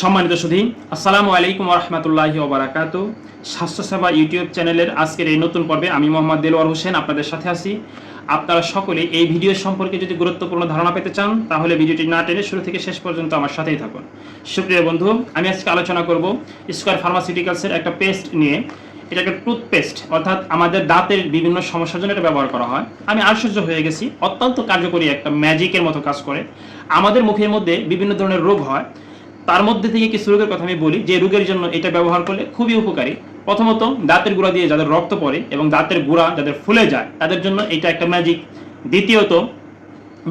সম্মানিত সুধী, আসসালামু আলাইকুম রহমতুল্লাহি ওবরাকাতু। স্বাস্থ্যসেবা ইউটিউব চ্যানেলের আজকের এই নতুন পর্বে আমি মোহাম্মদ দেলোয়ার হোসেন আপনাদের সাথে আছি। আপনারা সকলে এই ভিডিও সম্পর্কে যদি গুরুত্বপূর্ণ ধারণা পেতে চান, তাহলে ভিডিওটি না টেনে শুরু থেকে শেষ পর্যন্ত আমার সাথেই থাকুন। সুপ্রিয় বন্ধু, আমি আজকে আলোচনা করব স্কোয়ার ফার্মাসিউটিক্যালসের একটা পেস্ট নিয়ে। এটা একটা টুথপেস্ট অর্থাৎ আমাদের দাঁতের বিভিন্ন সমস্যার জন্য এটা ব্যবহার করা হয়। আমি আশ্চর্য হয়ে গেছি। অত্যন্ত কার্যকরী একটা ম্যাজিকের মতো কাজ করে। আমাদের মুখের মধ্যে বিভিন্ন ধরনের রোগ হয়। তার মধ্যে থেকে কিছু রোগের কথা আমি বলি, যে রোগের জন্য এটা ব্যবহার করলে খুবই উপকারী। প্রথমত দাঁতের গুঁড়া দিয়ে যাদের রক্ত পড়ে এবং দাঁতের গুঁড়া যাদের ফুলে যায়, তাদের জন্য এটা একটা ম্যাজিক দ্বিতীয়ত,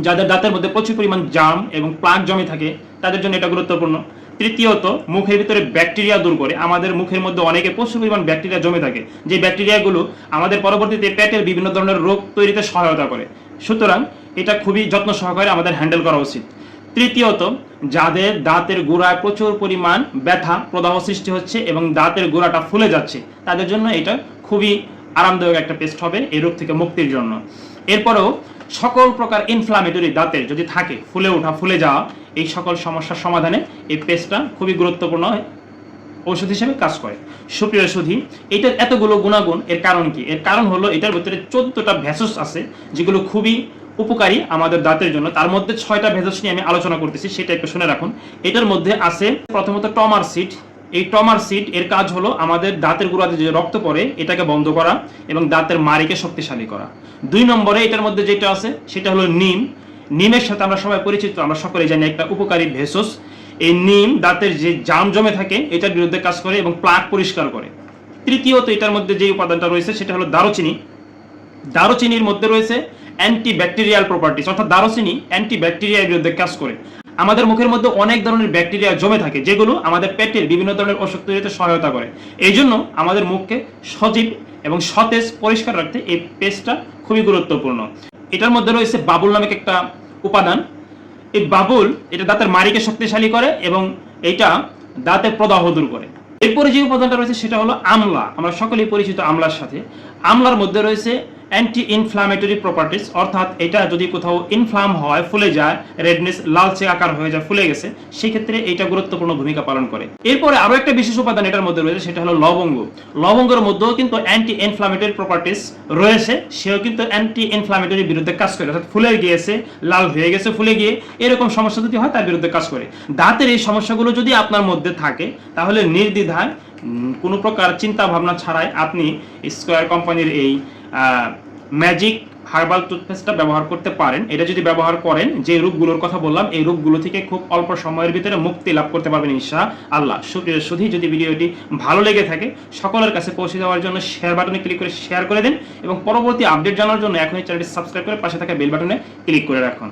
যাদের দাঁতের মধ্যে প্রচুর পরিমাণ জাম এবং প্লাক জমে থাকে, তাদের জন্য এটা গুরুত্বপূর্ণ। তৃতীয়ত, মুখের ভিতরে ব্যাকটেরিয়া দূর করে। আমাদের মুখের মধ্যে অনেকে প্রচুর পরিমাণ ব্যাকটেরিয়া জমে থাকে। যে ব্যাকটেরিয়াগুলো আমাদের পরবর্তীতে পেটের বিভিন্ন ধরনের রোগ তৈরিতে সহায়তা করে। সুতরাং এটা খুবই যত্ন সহকারে আমাদের হ্যান্ডেল করা উচিত। তৃতীয়ত, যাদের দাঁতের গোড়ায় প্রচুর পরিমাণ ব্যথা, প্রদাহ সৃষ্টি হচ্ছে এবং দাঁতের গোড়াটা ফুলে যাচ্ছে, তাদের জন্য এটা খুবই আরামদায়ক একটা পেস্ট হবে এই রোগ থেকে মুক্তির জন্য। এরপরেও সকল প্রকার ইনফ্লামেটরি দাঁতের যদি থাকে, ফুলে ওঠা, ফুলে যাওয়া, এই সকল সমস্যার সমাধানে এই পেস্টটা খুবই গুরুত্বপূর্ণ ঔষধ হিসেবে কাজ করে। সুপ্রিয় সুধী এটার এতগুলো গুণাগুণ, এর কারণ কি? এর কারণ হলো এটার ভিতরে চোদ্দটা ভেসস আছে, যেগুলো খুবই উপকারী আমাদের দাঁতের জন্য। তার মধ্যে ছয়টা ভেসস নিয়ে আমি আলোচনা করতেছি, সেটা একটু শুনে রাখুন। এটার মধ্যে আছে প্রথমত টমার সিট এই টমার সিট এর কাজ হলো আমাদের দাঁতের গোড়াতে যে রক্ত পড়ে, এটাকে বন্ধ করা এবং দাঁতের মাড়িকে শক্তিশালী করা। দুই নম্বরে এটার মধ্যে যেটা আছে, সেটা হলো নিম। নিমের সাথে আমরা সবাই পরিচিত, আমরা সকলে জানি একটা উপকারী ভেষজ। এই নিম দাঁতের যে জাম জমে থাকে, এটার বিরুদ্ধে কাজ করে এবং প্লাক পরিষ্কার করে। তৃতীয়ত এটার মধ্যে যে উপাদানটা রয়েছে, সেটা হলো দারুচিনি। দারুচিনির মধ্যে রয়েছে অ্যান্টি ব্যাকটেরিয়াল প্রপার্টিস অর্থাৎ দারুচিনি অ্যান্টি ব্যাকটেরিয়ার বিরুদ্ধে কাজ করে। আমাদের মুখের মধ্যে অনেক ধরনের ব্যাকটেরিয়া জমে থাকে, যেগুলো আমাদের পেটের বিভিন্ন ধরনের অসুখ তৈরিতে সহায়তা করে। এই জন্য আমাদের মুখকে সজীব এবং সতেজ পরিষ্কার রাখতে এই পেস্টটা খুবই গুরুত্বপূর্ণ। এটার মধ্যে রয়েছে বাবুল নামক একটা উপাদান। এই বাবুল, এটা দাঁতের মাড়িকে শক্তিশালী করে এবং এটা দাঁতের প্রদাহ দূর করে। এরপরে যে উপাদানটা রয়েছে সেটা হলো আমলা। আমরা সকলেই পরিচিত আমলার সাথে। আমলার মধ্যে রয়েছে অ্যান্টি ইনফ্লামেটরি প্রপার্টিস অর্থাৎ এটা যদি কোথাও ইনফ্লাম হয়, ফুলে যায় রেডনেস লালচে আকার হয়ে যায়, ফুলে গেছে, সেক্ষেত্রে এটা গুরুত্বপূর্ণ ভূমিকা পালন করে। এরপরে আরও একটা বিশেষ উপাদান এটার মধ্যে রয়েছে, সেটা হলো লবঙ্গ। লবঙ্গের মধ্যেও কিন্তু অ্যান্টি ইনফ্লামেটরি প্রপার্টিস রয়েছে, সেও কিন্তু অ্যান্টি ইনফ্লামেটরির বিরুদ্ধে কাজ করে। অর্থাৎ ফুলে গিয়েছে, লাল হয়ে গেছে, ফুলে গিয়ে এরকম সমস্যা যদি হয়, তার বিরুদ্ধে কাজ করে। দাঁতের এই সমস্যাগুলো যদি আপনার মধ্যে থাকে, তাহলে নির্দ্বিধায় কোনো প্রকার চিন্তা ভাবনা ছাড়াই আপনি স্কোয়ার কোম্পানির এই ম্যাজিক হার্বাল টুথপেস্টটা ব্যবহার করতে পারেন। এটা যদি ব্যবহার করেন, যে রূপগুলোর কথা বললাম, এই রূপগুলো থেকে খুব অল্প সময়ের ভিতরে মুক্তি লাভ করতে পারবেন ইনশা আল্লাহ। শুধু যদি ভিডিওটি ভালো লেগে থাকে, সকলের কাছে পৌঁছে দেওয়ার জন্য শেয়ার বাটনে ক্লিক করে শেয়ার করে দিন এবং পরবর্তী আপডেট জানার জন্য এখনই চ্যানেলটি সাবস্ক্রাইব করে পাশে থাকা বেল বাটনে ক্লিক করে রাখুন।